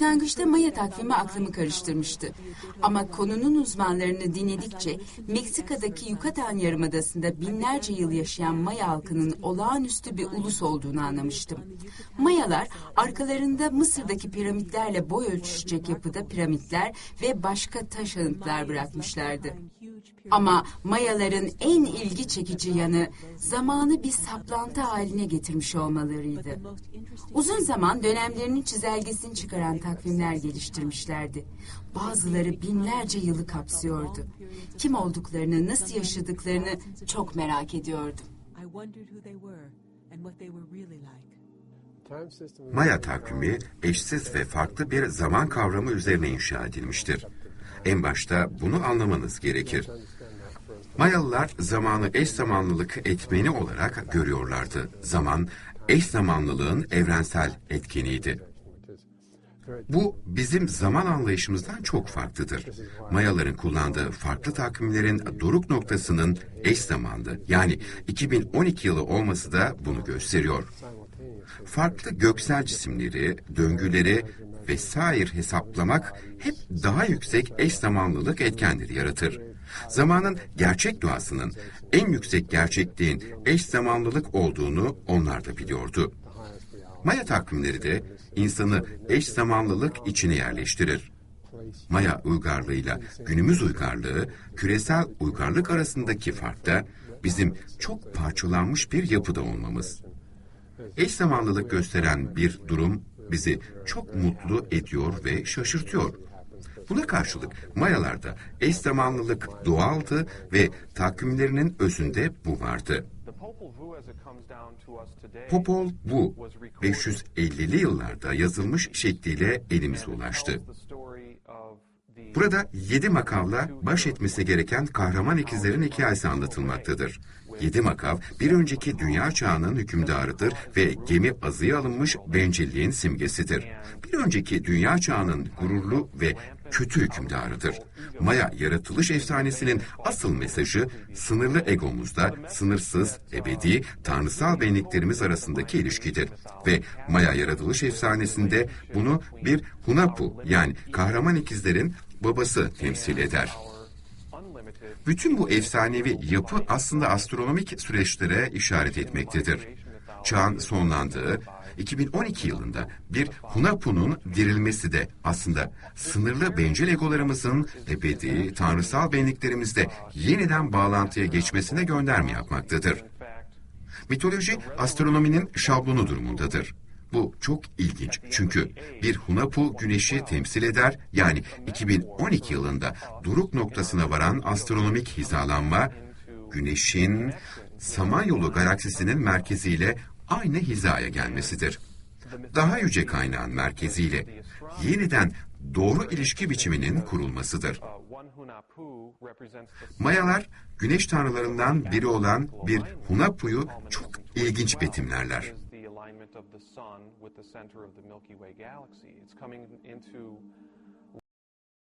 Başlangıçta Maya takvimi aklımı karıştırmıştı. Ama konunun uzmanlarını dinledikçe Meksika'daki Yucatan Yarımadası'nda binlerce yıl yaşayan Maya halkının olağanüstü bir ulus olduğunu anlamıştım. Mayalar arkalarında Mısır'daki piramitlerle boy ölçüşecek yapıda piramitler ve başka taş anıtlar bırakmışlardı. Ama Mayaların en ilgi çekici yanı zamanı bir saplantı haline getirmiş olmalarıydı. Uzun zaman dönemlerinin çizelgesini çıkaran takvimler geliştirmişlerdi. Bazıları binlerce yılı kapsıyordu. Kim olduklarını, nasıl yaşadıklarını çok merak ediyordum. Maya takvimi eşsiz ve farklı bir zaman kavramı üzerine inşa edilmiştir. En başta bunu anlamanız gerekir. Mayalılar zamanı eş zamanlılık etmeni olarak görüyorlardı. Zaman eş zamanlılığın evrensel etkeniydi. Bu bizim zaman anlayışımızdan çok farklıdır. Mayaların kullandığı farklı takvimlerin doruk noktasının eş zamanlı yani 2012 yılı olması da bunu gösteriyor. Farklı göksel cisimleri, döngüleri vesaire hesaplamak hep daha yüksek eş zamanlılık etkenleri yaratır. Zamanın gerçek doğasının en yüksek gerçekliğin eş zamanlılık olduğunu onlar da biliyordu. Maya takvimleri de insanı eş zamanlılık içine yerleştirir. Maya uygarlığıyla günümüz uygarlığı, küresel uygarlık arasındaki fark da bizim çok parçalanmış bir yapıda olmamız. Eş zamanlılık gösteren bir durum bizi çok mutlu ediyor ve şaşırtıyor. Buna karşılık Mayalarda eş zamanlılık doğaldı ve takvimlerinin özünde bu vardı. Popol Vuh 550'li yıllarda yazılmış şekliyle elimize ulaştı. Burada yedi makavla baş etmesi gereken kahraman ikizlerin hikayesi anlatılmaktadır. Yedi makav bir önceki dünya çağının hükümdarıdır ve gemi azıya alınmış bencilliğin simgesidir. Bir önceki dünya çağının gururlu ve kötü hükümdarıdır. Maya yaratılış efsanesinin asıl mesajı sınırlı egomuzda sınırsız, ebedi, tanrısal benliklerimiz arasındaki ilişkidir. Ve Maya yaratılış efsanesinde bunu bir Hunapu yani kahraman ikizlerin babası temsil eder. Bütün bu efsanevi yapı aslında astronomik süreçlere işaret etmektedir. Çağın sonlandığı, 2012 yılında bir Hunapu'nun dirilmesi de aslında sınırlı bencil egolarımızın ebedi, tanrısal benliklerimizde yeniden bağlantıya geçmesine gönderme yapmaktadır. Mitoloji astronominin şablonu durumundadır. Bu çok ilginç çünkü bir Hunapu güneşi temsil eder yani 2012 yılında doruk noktasına varan astronomik hizalanma güneşin Samanyolu galaksisinin merkeziyle aynı hizaya gelmesidir. Daha yüce kaynağın merkeziyle yeniden doğru ilişki biçiminin kurulmasıdır. Mayalar güneş tanrılarından biri olan bir Hunapu'yu çok ilginç betimlerler.